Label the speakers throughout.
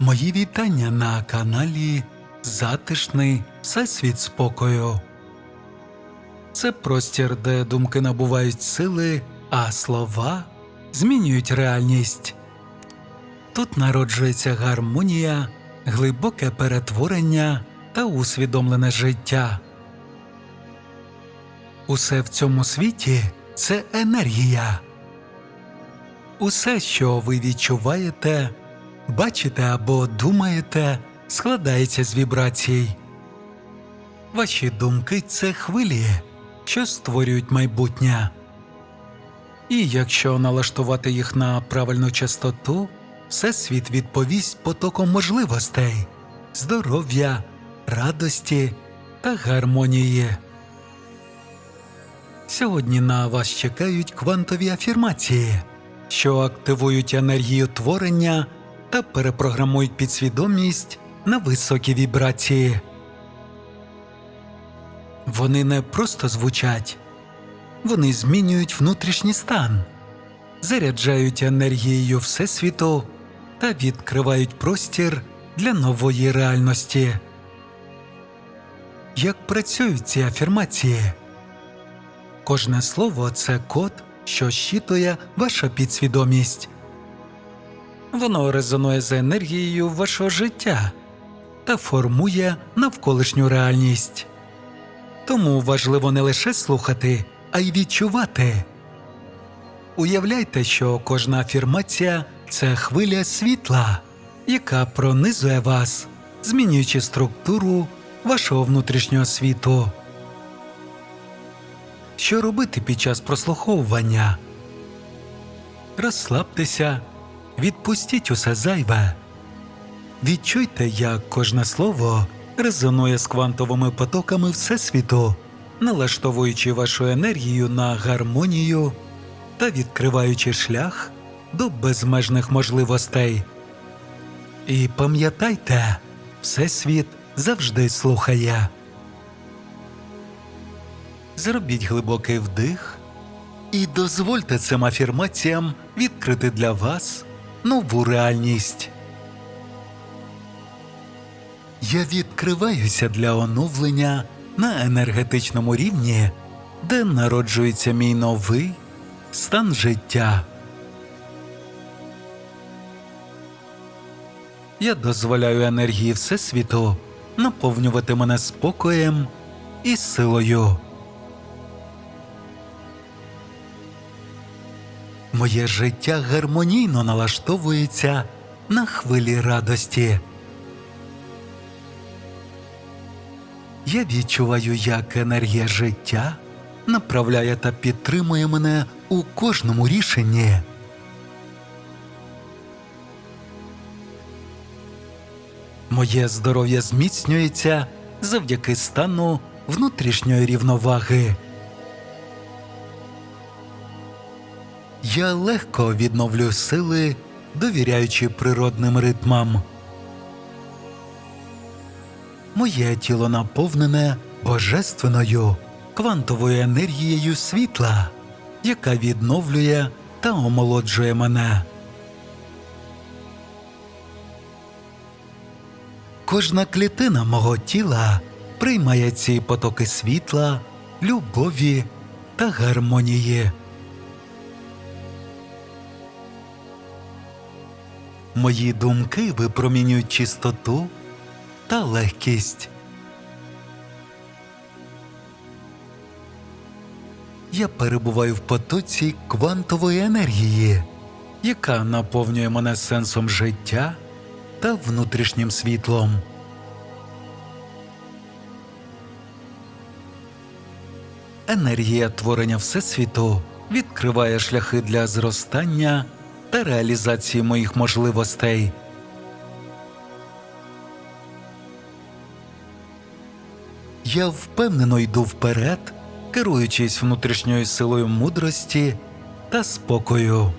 Speaker 1: Мої вітання на каналі Затишний Всесвіт спокою. Це простір, де думки набувають сили, а слова змінюють реальність. Тут народжується гармонія, глибоке перетворення та усвідомлене життя. Усе в цьому світі це енергія. Усе, що ви відчуваєте, бачите або думаєте, складається з вібрацій. Ваші думки це хвилі, що створюють майбутнє. І якщо налаштувати їх на правильну частоту, всесвіт відповість потоком можливостей, здоров'я, радості та гармонії. Сьогодні на вас чекають квантові афірмації, що активують енергію творення та перепрограмують підсвідомість на високі вібрації. Вони не просто звучать, вони змінюють внутрішній стан, заряджають енергією Всесвіту та відкривають простір для нової реальності. Як працюють ці афірмації? Кожне слово це код, що щитує ваша підсвідомість. Воно резонує з енергією вашого життя та формує навколишню реальність. Тому важливо не лише слухати, а й відчувати. Уявляйте, що кожна афірмація це хвиля світла, яка пронизує вас, змінюючи структуру вашого внутрішнього світу. Що робити під час прослуховування? Розслабтеся, відпустіть усе зайве. Відчуйте, як кожне слово резонує з квантовими потоками Всесвіту, налаштовуючи вашу енергію на гармонію та відкриваючи шлях до безмежних можливостей. І пам'ятайте, Всесвіт завжди слухає. Зробіть глибокий вдих і дозвольте цим афірмаціям відкрити для вас нову реальність. Я відкриваюся для оновлення на енергетичному рівні, де народжується мій новий стан життя. Я дозволяю енергії Всесвіту наповнювати мене спокоєм і силою. Моє життя гармонійно налаштовується на хвилі радості. Я відчуваю, як енергія життя направляє та підтримує мене у кожному рішенні. Моє здоров'я зміцнюється завдяки стану внутрішньої рівноваги. Я легко відновлю сили, довіряючи природним ритмам. Моє тіло наповнене божественною квантовою енергією світла, яка відновлює та омолоджує мене. Кожна клітина мого тіла приймає ці потоки світла, любові та гармонії. Мої думки випромінюють чистоту та легкість. Я перебуваю в потоці квантової енергії, яка наповнює мене сенсом життя та внутрішнім світлом. Енергія творення Всесвіту відкриває шляхи для зростання та реалізації моїх можливостей. Я впевнено йду вперед, керуючись внутрішньою силою мудрості та спокою.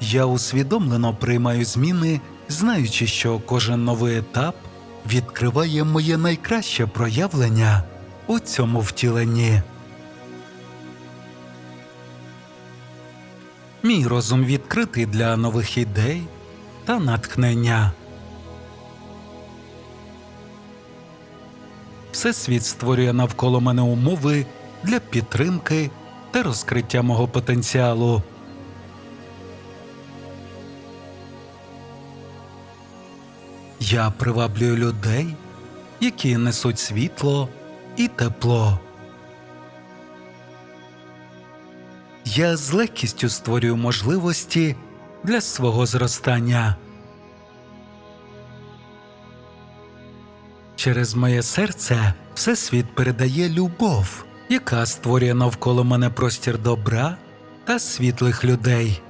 Speaker 1: Я усвідомлено приймаю зміни, знаючи, що кожен новий етап відкриває моє найкраще проявлення у цьому втіленні. Мій розум відкритий для нових ідей та натхнення. Всесвіт створює навколо мене умови для підтримки та розкриття мого потенціалу. Я приваблюю людей, які несуть світло і тепло. Я з легкістю створюю можливості для свого зростання. Через моє серце Всесвіт передає любов, яка створює навколо мене простір добра та світлих людей.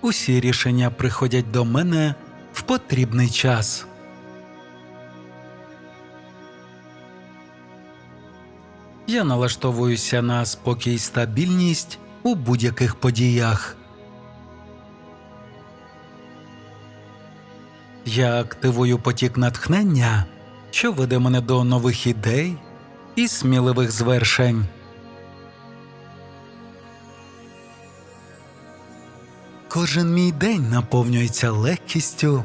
Speaker 1: Усі рішення приходять до мене в потрібний час. Я налаштовуюся на спокій і стабільність у будь-яких подіях. Я активую потік натхнення, що веде мене до нових ідей і сміливих звершень. Кожен мій день наповнюється легкістю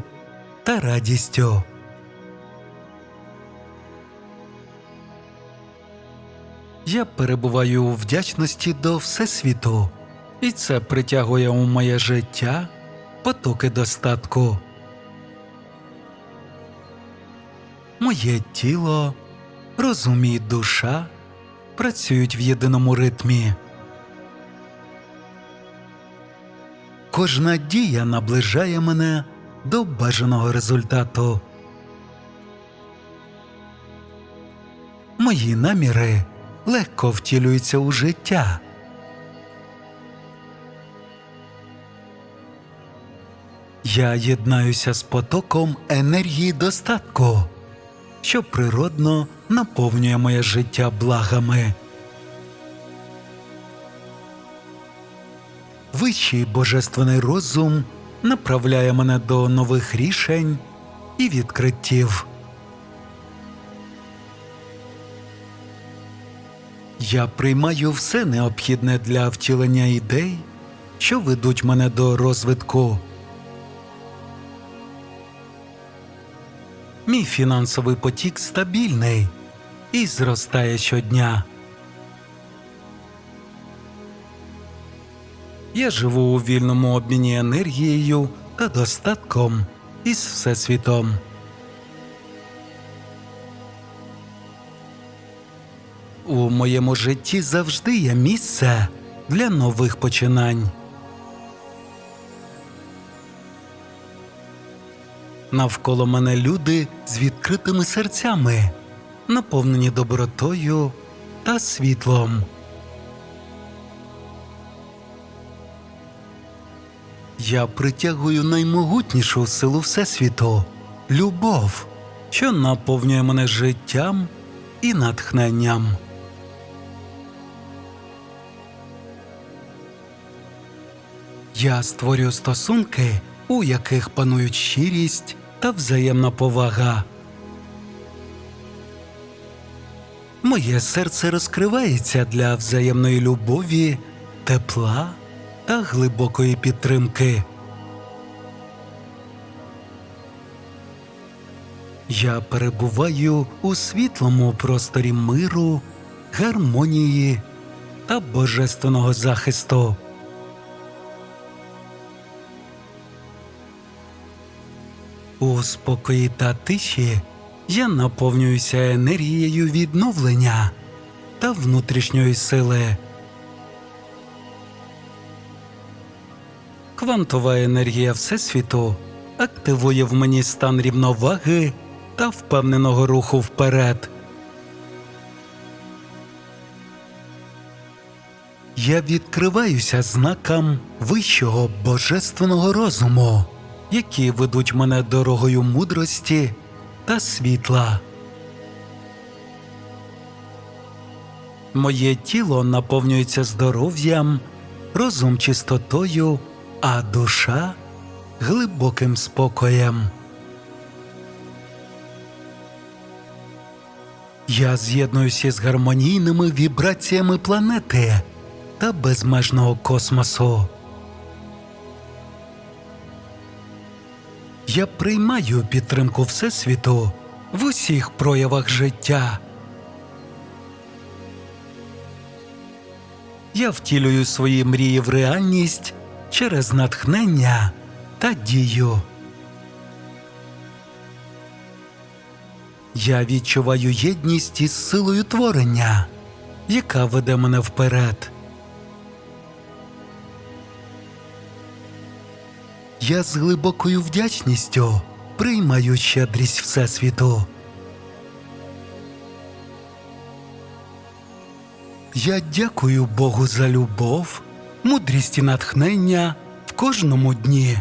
Speaker 1: та радістю. Я перебуваю у вдячності до Всесвіту, і це притягує у моє життя потоки достатку. Моє тіло, розум і душа працюють в єдиному ритмі. Кожна дія наближає мене до бажаного результату. Мої наміри легко втілюються у життя. Я єднаюся з потоком енергії достатку, що природно наповнює моє життя благами. Вищий божественний розум направляє мене до нових рішень і відкриттів. Я приймаю все необхідне для втілення ідей, що ведуть мене до розвитку. Мій фінансовий потік стабільний і зростає щодня. Я живу у вільному обміні енергією та достатком із Всесвітом. У моєму житті завжди є місце для нових починань. Навколо мене люди з відкритими серцями, наповнені добротою та світлом. Я притягую наймогутнішу силу Всесвіту любов, що наповнює мене життям і натхненням. Я створюю стосунки, у яких панують щирість та взаємна повага. Моє серце розкривається для взаємної любові, тепла та глибокої підтримки. Я перебуваю у світлому просторі миру, гармонії та божественного захисту. У спокої та тиші я наповнююся енергією відновлення та внутрішньої сили. Квантова енергія Всесвіту активує в мені стан рівноваги та впевненого руху вперед. Я відкриваюся знакам вищого божественного розуму, які ведуть мене дорогою мудрості та світла. Моє тіло наповнюється здоров'ям, розум чистотою, а душа глибоким спокоєм. Я з'єднуюся з гармонійними вібраціями планети, та безмежного космосу. Я приймаю підтримку Всесвіту в усіх проявах життя. Я втілюю свої мрії в реальність через натхнення та дію. Я відчуваю єдність із силою творення, яка веде мене вперед. Я з глибокою вдячністю приймаю щедрість Всесвіту. Я дякую Богу за любов, мудрість і натхнення в кожному дні.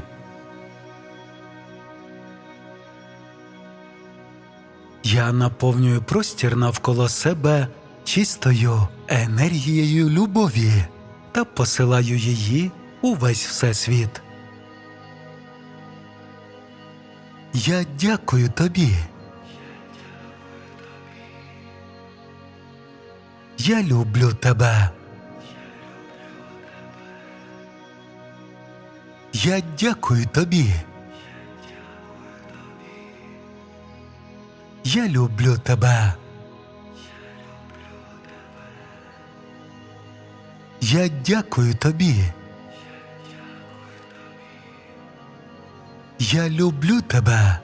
Speaker 1: Я наповнюю простір навколо себе чистою енергією любові та посилаю її у весь всесвіт. Я дякую тобі. Я люблю тебе. Я дякую тобі. Я люблю тебе. Я дякую тобі. Я люблю тебе.